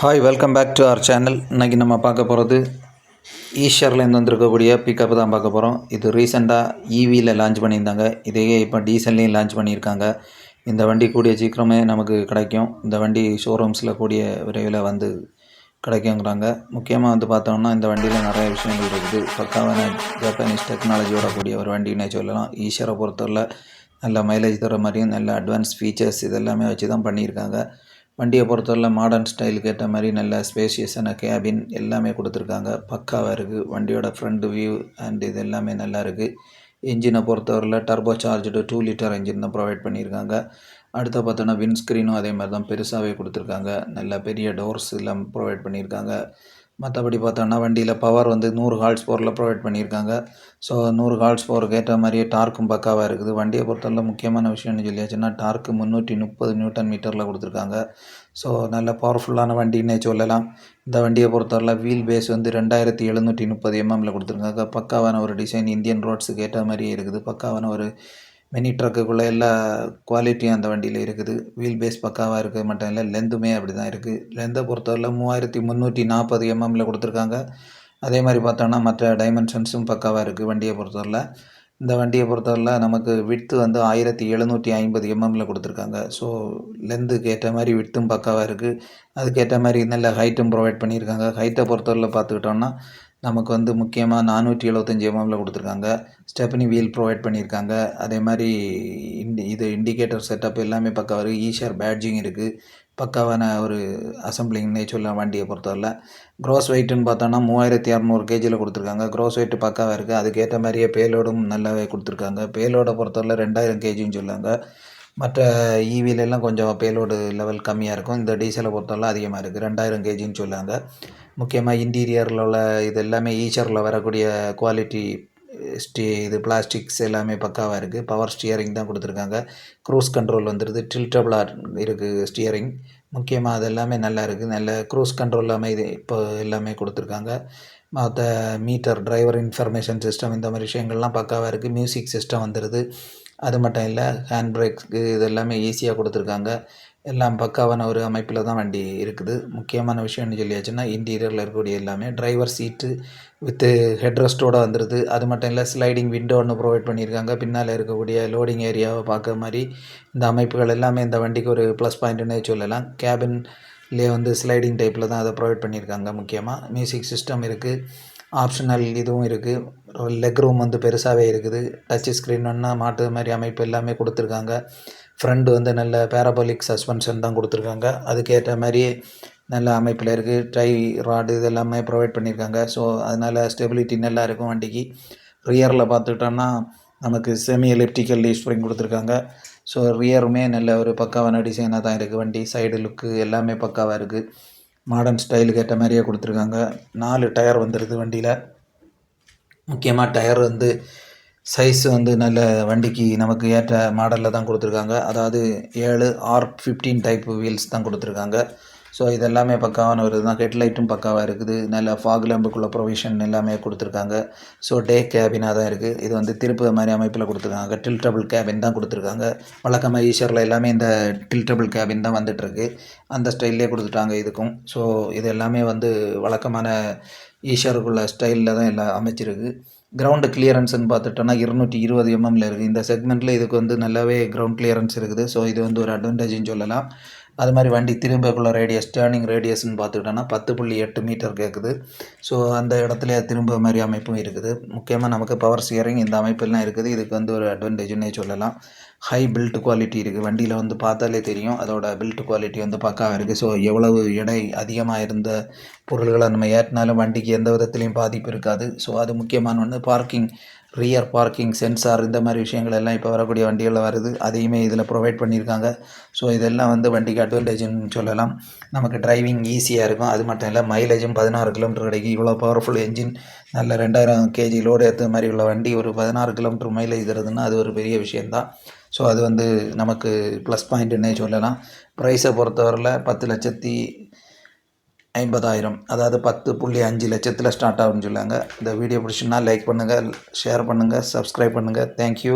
Hi welcome back to our channel இன்றைக்கி நம்ம பார்க்க போகிறது ஈஷர்லேருந்து வந்திருக்கக்கூடிய பிக்கப் தான் பார்க்க போகிறோம் இது ரீசெண்டாக ஈவியில் லான்ச் பண்ணியிருந்தாங்க. இதையே இப்போ டீசல்லையும் லான்ச் பண்ணியிருக்காங்க. இந்த வண்டி கூடிய சீக்கிரமே நமக்கு கிடைக்கும். இந்த வண்டி ஷோரூம்ஸில் கூடிய விரைவில் வந்து கிடைக்குங்கிறாங்க. முக்கியமாக வந்து பார்த்தோம்னா இந்த வண்டியில் நிறைய விஷயங்கள் இருக்குது. பக்காவான ஜப்பானீஸ் டெக்னாலஜியோட கூடிய ஒரு வண்டினே சொல்லலாம். ஈஷரை பொறுத்தவரை நல்ல மைலேஜ் தர மாதிரியும் நல்ல அட்வான்ஸ் ஃபீச்சர்ஸ் இதெல்லாமே வச்சு தான் பண்ணியிருக்காங்க. வண்டியை பொறுத்தவரை மாடர்ன் ஸ்டைலுக்கு ஏற்ற மாதிரி நல்ல ஸ்பேஷியஸான கேபின் எல்லாமே கொடுத்துருக்காங்க. பக்காவாக இருக்குது வண்டியோட ஃப்ரண்ட் வியூ அண்ட் இது எல்லாமே நல்லா இருக்குது இன்ஜினை பொறுத்தவரையில் turbo charge two litre engine தான் ப்ரொவைட் பண்ணியிருக்காங்க. அடுத்து பார்த்தோன்னா விண்ஸ்க்ரீனும் அதே மாதிரி தான் பெருசாகவே கொடுத்துருக்காங்க. நல்ல பெரிய டோர்ஸ் எல்லாம் ப்ரொவைட் பண்ணியிருக்காங்க. மற்றபடி பார்த்தோன்னா வண்டியில் பவர் வந்து நூறு ஹால்ஸ் பவரில் ப்ரொவைட் பண்ணியிருக்காங்க. ஸோ நூறு ஹால்ஸ் பவருக்கு ஏற்ற மாதிரியே டார்க்கும் பக்காவாக இருக்குது. வண்டியை பொறுத்தவரை முக்கியமான விஷயம்னு சொல்லியாச்சுன்னா டார்க்கு முந்நூற்றி முப்பது நியூட்டன் மீட்டரில் கொடுத்துருக்காங்க. ஸோ நல்ல பவர்ஃபுல்லான வண்டின்னே சொல்லலாம். இந்த வண்டியை பொறுத்தவரை வீல் பேஸ் வந்து ரெண்டாயிரத்தி எழுநூற்றி முப்பது எம்எம்மில் கொடுத்துருக்காங்க. பக்காவான ஒரு டிசைன் இந்தியன் ரோட்ஸுக்கு ஏற்ற மாதிரியே இருக்குது. பக்காவான ஒரு மினி ட்ரக்குக்குள்ளே எல்லா குவாலிட்டியும் அந்த வண்டியில் இருக்குது. வீல் பேஸ் பக்காவாக இருக்குது மட்டும் இல்லை லென்த்துமே அப்படி தான் இருக்குது லென்த்தை பொறுத்தவரை மூவாயிரத்தி முந்நூற்றி நாற்பது எம்எம்மில் கொடுத்துருக்காங்க. அதே மாதிரி பார்த்தோன்னா மற்ற டைமென்ஷன்ஸும் பக்காவாக இருக்குது வண்டியை பொறுத்தவரையில். இந்த வண்டியை பொறுத்தவரையில் நமக்கு விட்த்து வந்து ஆயிரத்தி எழுநூற்றி ஐம்பது எம்எம்மில் கொடுத்துருக்காங்க. ஸோ லென்த்துக்கு ஏற்ற மாதிரி விட்த்தும் பக்காவாக இருக்குது அதுக்கேற்ற மாதிரி நல்ல ஹைட்டும் ப்ரொவைட் பண்ணியிருக்காங்க. ஹைட்டை பொறுத்தவரையில் பார்த்துக்கிட்டோன்னா நமக்கு வந்து முக்கியமாக நானூற்றி எழுபத்தஞ்சி எம்எம்மில் கொடுத்துருக்காங்க. ஸ்டெப்னி வீல் ப்ரொவைட் பண்ணியிருக்காங்க. அதே மாதிரி இண்டி இது இண்டிகேட்டர் செட்டப் எல்லாமே பக்காவாக இருக்குது ஈஷர் பேட்ஜிங் இருக்குது பக்காவான ஒரு அசம்பிளிங்னே சொல்லலாம் வண்டியை பொறுத்தவரையில். க்ரோஸ் வெயிட்டுன்னு பார்த்தோன்னா மூவாயிரத்தி இரநூறு கேஜியில் கொடுத்துருக்காங்க. க்ரோஸ் வெயிட் பக்காவாக இருக்குது அதுக்கேற்ற மாதிரியே பேலோடும் நல்லாவே கொடுத்துருக்காங்க. பேலோடை பொறுத்தவரையில் ரெண்டாயிரம் கேஜின்னு சொல்லுவாங்க மற்ற ஈவிலெல்லாம் கொஞ்சம் பேலோடு லெவல் கம்மியாக இருக்கும். இந்த டீசலை பொறுத்தவரை அதிகமாக இருக்குது ரெண்டாயிரம் கேஜின்னு சொல்லுவாங்க. முக்கியமாக இன்டீரியரில் உள்ள இது எல்லாமே ஈச்சரில் வரக்கூடிய குவாலிட்டி ஸ்டீ இது பிளாஸ்டிக்ஸ் எல்லாமே பக்காவாக இருக்குது பவர் ஸ்டியரிங் தான் கொடுத்துருக்காங்க. க்ரூஸ் கண்ட்ரோல் வந்துடுது டில்டபுளாக இருக்குது ஸ்டியரிங் முக்கியமாக அது எல்லாமே நல்லா இருக்குது நல்ல க்ரூஸ் கண்ட்ரோல் எல்லாமே இது இப்போ எல்லாமே கொடுத்துருக்காங்க. மற்ற மீட்டர் டிரைவர் இன்ஃபர்மேஷன் சிஸ்டம் இந்த மாதிரி விஷயங்கள்லாம் பக்காவாக இருக்குது மியூசிக் சிஸ்டம் வந்துடுது அது மட்டும் இல்லை ஹேண்ட் பிரேக்ஸ்க்கு இது எல்லாமே ஈஸியாக கொடுத்துருக்காங்க. எல்லாம் பக்காவான ஒரு அமைப்பில் தான் வண்டி இருக்குது. முக்கியமான விஷயம்னு சொல்லியாச்சுன்னா இன்டீரியரில் இருக்கக்கூடிய எல்லாமே டிரைவர் சீட்டு வித்து ஹெட்ரெஸ்ட்டோடு வந்துடுது அது மட்டும் இல்லை ஸ்லைடிங் விண்டோ ஒன்று ப்ரொவைட் பண்ணியிருக்காங்க. பின்னால் இருக்கக்கூடிய லோடிங் ஏரியாவை பார்க்குற மாதிரி இந்த அமைப்புகள் எல்லாமே இந்த வண்டிக்கு ஒரு ப்ளஸ் பாயிண்ட்டுன்னே சொல்லலாம். கேபின்லேயே வந்து ஸ்லைடிங் டைப்பில் தான் அதை ப்ரொவைட் பண்ணியிருக்காங்க முக்கியமாக மியூசிக் சிஸ்டம் இருக்குது ஆப்ஷனல் இதுவும் இருக்குது லெக் ரூம் வந்து பெருசாகவே இருக்குது. டச் ஸ்க்ரீன் ஒன்றா மாட்டு மாதிரி அமைப்பு எல்லாமே கொடுத்துருக்காங்க. ஃப்ரண்ட் வந்து நல்ல பேராபோலிக் சஸ்பென்ஷன் தான் கொடுத்துருக்காங்க. அதுக்கேற்ற மாதிரியே நல்ல அமைப்பில் இருக்குது ட்ரை ராடு இதெல்லாமே ப்ரொவைட் பண்ணியிருக்காங்க ஸோ அதனால் ஸ்டெபிலிட்டி நல்லா இருக்கும் வண்டிக்கு. ரியரில் பார்த்துக்கிட்டோன்னா நமக்கு செமி எலிப்டிக்கல் லீ ஸ்ப்ரிங் கொடுத்துருக்காங்க ஸோ ரியருமே நல்ல ஒரு பக்காவான டிசைனாக தான் இருக்குது வண்டி. சைடு லுக்கு எல்லாமே பக்காவாக இருக்குது மாடர்ன் ஸ்டைலுக்கு ஏற்ற மாதிரியே கொடுத்துருக்காங்க. நாலு டயர் வந்துடுது வண்டியில். முக்கியமாக டயர் வந்து சைஸ் வந்து நல்ல வண்டிக்கு நமக்கு ஏற்ற மாடலில் தான் கொடுத்துருக்காங்க. அதாவது ஏழு ஆர் ஃபிஃப்டீன் டைப் வீல்ஸ் தான் கொடுத்துருக்காங்க. ஸோ இது எல்லாமே பக்காவான ஒரு இதுதான். ஹெட்லைட்டும் பக்காவாக இருக்குது. நல்ல ஃபாக் லேம்புக்குள்ள ப்ரொவிஷன் எல்லாமே கொடுத்துருக்காங்க. ஸோ டே கேபினாக தான் இருக்குது இது வந்து திருப்பு மாதிரி அமைப்பில் கொடுத்துருக்காங்க. டில்டபுள் கேபின் தான் கொடுத்துருக்காங்க. வழக்கமாக ஈஸ்வரில் எல்லாமே இந்த டில்டபுள் கேபின் தான் வந்துட்டுருக்கு. அந்த ஸ்டைல்லே கொடுத்துட்டாங்க இதுக்கும். ஸோ இது எல்லாமே வந்து வழக்கமான ஈஷருக்குள்ள ஸ்டைலில் தான் எல்லாம் அமைச்சிருக்கு. கிரவுண்டு கிளியரன்ஸ்னு பார்த்துட்டோன்னா இருநூற்றி இருபது எம்எம்மில் இருக்குது இந்த செக்மெண்ட்டில் இதுக்கு வந்து நல்லாவே கிரவுண்ட் கிளியரன்ஸ் இருக்குது. ஸோ இது வந்து ஒரு அட்வான்டேஜ்னு சொல்லலாம். அது மாதிரி வண்டி திரும்பக்குள்ள ரேடியஸ் டேர்னிங் ரேடியஸ்னு பார்த்துக்கிட்டோன்னா பத்து புள்ளி எட்டு மீட்டர் கேட்குது ஸோ அந்த இடத்துல திரும்ப மாதிரி அமைப்பும் இருக்குது. முக்கியமாக நமக்கு பவர் ஸ்டியரிங் இந்த அமைப்பெல்லாம் இருக்குது. இதுக்கு வந்து ஒரு அட்வான்டேஜ்னே சொல்லலாம். ஹை பில்ட் குவாலிட்டி இருக்குது வண்டியில் வந்து பார்த்தாலே தெரியும். அதோட பில்ட் குவாலிட்டி வந்து பக்காவாக இருக்குது ஸோ எவ்வளவு எடை அதிகமாக இருந்த பொருள்களை நம்ம ஏற்றினாலும் வண்டிக்கு எந்த விதத்துலேயும் பாதிப்பு இருக்காது. ஸோ அது முக்கியமான ஒன்று பார்க்கிங் ரியர் பார்க்கிங் சென்சார் இந்த மாதிரி விஷயங்கள் எல்லாம் இப்போ வரக்கூடிய வண்டிகளில் வருது. அதையுமே இதில் ப்ரொவைட் பண்ணியிருக்காங்க. ஸோ இதெல்லாம் வந்து வண்டிக்கு அட்வான்டேஜ்னு சொல்லலாம். நமக்கு டிரைவிங் ஈஸியாக இருக்கும். அது மட்டும் இல்லை மைலேஜும் பதினாறு கிலோமீட்டர் கிடைக்கும் இவ்வளோ பவர்ஃபுல் என்ஜின் நல்ல ரெண்டாயிரம் கேஜி லோடு ஏற்ற மாதிரி உள்ள வண்டி ஒரு பதினாறு கிலோமீட்டர் மைலேஜ் தருதுன்னா அது ஒரு பெரிய விஷயந்தான் ஸோ அது வந்து நமக்கு ப்ளஸ் பாயிண்ட்டுன்னே சொல்லலாம். ப்ரைஸை பொறுத்தவரையில் பத்து லட்சத்தி ஐம்பதாயிரம். அதாவது பத்து புள்ளி அஞ்சு லட்சத்தில் ஸ்டார்ட் ஆகும்னு சொல்லுவாங்க இந்த வீடியோ பிடிச்சுன்னா லைக் பண்ணுங்கள் ஷேர் பண்ணுங்கள் சப்ஸ்கிரைப் பண்ணுங்கள் தேங்க்யூ